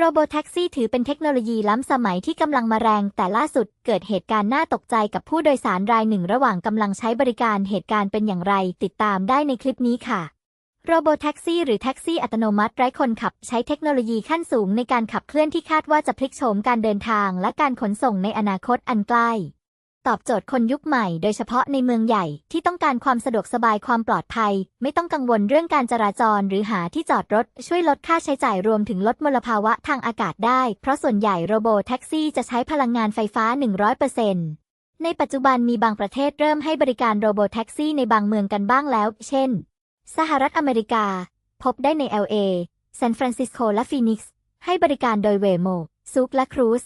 โรโบแท็กซี่ถือเป็นเทคโนโลยีล้ำสมัยที่กำลังมาแรง แต่ล่าสุดเกิดเหตุการณ์น่าตกใจกับผู้โดยสารรายหนึ่งระหว่างกำลังใช้บริการเหตุการณ์เป็นอย่างไร ติดตามได้ในคลิปนี้ค่ะโรโบแท็กซี่หรือแท็กซี่อัตโนมัติไร้คนขับใช้เทคโนโลยีขั้นสูงในการขับเคลื่อนที่คาดว่าจะพลิกโฉมการเดินทางและการขนส่งในอนาคตอันใกล้ ตอบโจทย์คนยุคใหม่โดยเฉพาะในเมืองใหญ่ที่ต้องการความสะดวกสบายความปลอดภัย ไม่ต้องกังวลเรื่องการจราจรหรือหาที่จอดรถ ช่วยลดค่าใช้จ่ายรวมถึงลดมลภาวะทางอากาศได้ เพราะส่วนใหญ่โรโบแท็กซี่จะใช้พลังงานไฟฟ้า 100%ในปัจจุบันมีบางประเทศเริ่มให้บริการโรโบแท็กซี่ในบางเมืองกันบ้างแล้ว เช่น สหรัฐอเมริกา พบได้ใน LA ซานฟรานซิสโกและฟีนิกซ์ให้บริการโดยเวโมซุกและครูซ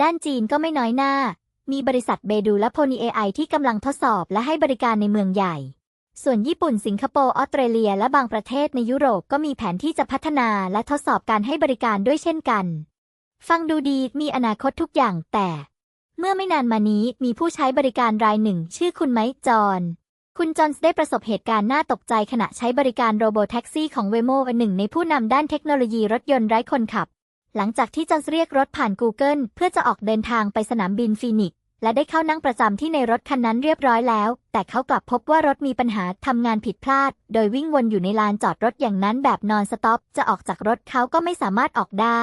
ด้านจีนก็ไม่น้อยหน้า มีบริษัทเบดูและโพนีเอไอที่กำลังทดสอบและให้บริการในเมืองใหญ่ ส่วนญี่ปุ่นสิงคโปร์ออสเตรเลีย และบางประเทศในยุโรปก็มีแผนที่จะพัฒนาและทดสอบการให้บริการด้วยเช่นกัน ฟังดูดีมีอนาคตทุกอย่างแต่ เมื่อไม่นานมานี้มีผู้ใช้บริการรายหนึ่ง ชื่อคุณไมค์จอห์นคุณจอห์นส์ได้ประสบเหตุการณ์น่าตกใจขณะใช้บริการโรโบแท็กซี่ของเวโมหนึ่งในผู้นำด้านเทคโนโลยีรถยนต์ไร้คนขับ หลังจากที่จอห์นส์เรียกรถผ่าน Google เพื่อจะออกเดินทางไปสนามบินฟีนิก และได้เข้านั่งประจำที่ในรถคันนั้นเรียบร้อยแล้ว แต่เขากลับพบว่ารถมีปัญหาทำงานผิดพลาด โดยวิ่งวนอยู่ในลานจอดรถอย่างนั้นแบบนอนสต็อป จะออกจากรถเขาก็ไม่สามารถออกได้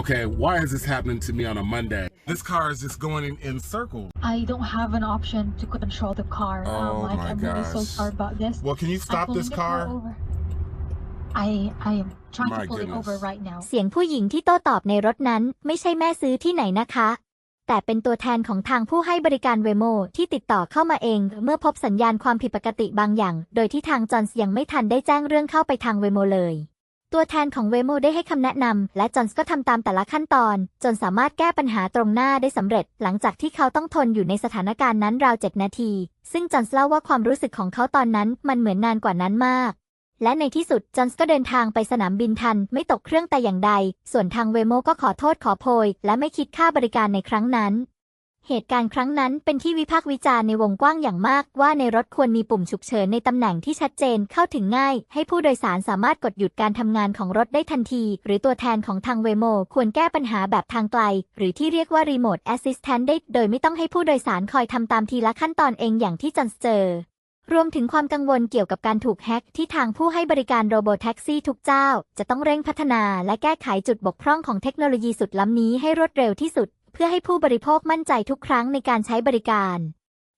Okay, why is this happening to me on a Monday? This car is just going in, in circles. I don't have an option to control the car. Oh um, like, my I'm really so gosh. sorry about this. Well, can you I'm stop pulling this the car? over. I I am trying My to pull goodness. it over right now. เสียงผู้หญิงที่โต้ตอบในรถนั้น ไม่ใช่แม่ซื้อที่ไหนนะคะ แต่เป็นตัวแทนของทางผู้ให้บริการเวโมที่ติดต่อเข้ามาเอง เมื่อพบสัญญาณความผิดปกติบางอย่าง โดยที่ทางจอห์นส์ยังไม่ทันได้แจ้งเรื่องเข้าไปทางเวโมเลย ตัวแทนของเวโมได้ให้คำแนะนำและจอห์นส์ก็ทำตามแต่ละขั้นตอน จนสามารถแก้ปัญหาตรงหน้าได้สำเร็จ หลังจากที่เขาต้องทนอยู่ในสถานการณ์นั้นราวเจ็ดนาที ซึ่งจอห์นส์เล่าว่าความรู้สึกของเขาตอนนั้นมันเหมือนนานกว่านั้นมาก และในที่สุดจอห์นส์ก็เดินทางไปสนามบินทัน ไม่ตกเครื่องแต่อย่างใด ส่วนทางเวโมก็ขอโทษขอโพย และไม่คิดค่าบริการในครั้งนั้น เหตุการณ์ครั้งนั้นเป็นที่วิพากษ์วิจารณ์ในวงกว้างอย่างมาก ว่าในรถควรมีปุ่มฉุกเฉินในตำแหน่งที่ชัดเจนเข้าถึงง่าย ให้ผู้โดยสารสามารถกดหยุดการทำงานของรถได้ทันที หรือตัวแทนของทางเวโมควรแก้ปัญหาแบบทางไกล หรือที่เรียกว่า Remote Assistant ได้โดยไม่ต้องให้ผู้โดยสารคอยทำตามทีละขั้นตอนเองอย่างที่จอห์นส์เจอ รวมถึงความกังวลเกี่ยวกับการถูกแฮ็กที่ทางผู้ให้บริการโรโบแท็กซี่ทุกเจ้า จะต้องเร่งพัฒนาและแก้ไขจุดบกพร่องของเทคโนโลยีสุดล้ำนี้ให้รวดเร็วที่สุด เพื่อให้ผู้บริโภคมั่นใจทุกครั้งในการใช้บริการ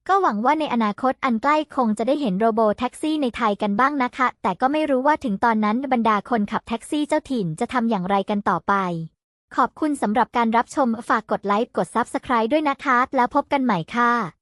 ก็หวังว่าในอนาคตอันใกล้คงจะได้เห็นโรโบแท็กซี่ในไทยกันบ้างนะคะ แต่ก็ไม่รู้ว่าถึงตอนนั้นบรรดาคนขับแท็กซี่เจ้าถิ่นจะทำอย่างไรกันต่อไป ขอบคุณสำหรับการรับชมฝากกดไลค์กด Subscribe ด้วยนะคะ แล้วพบกันใหม่ค่ะ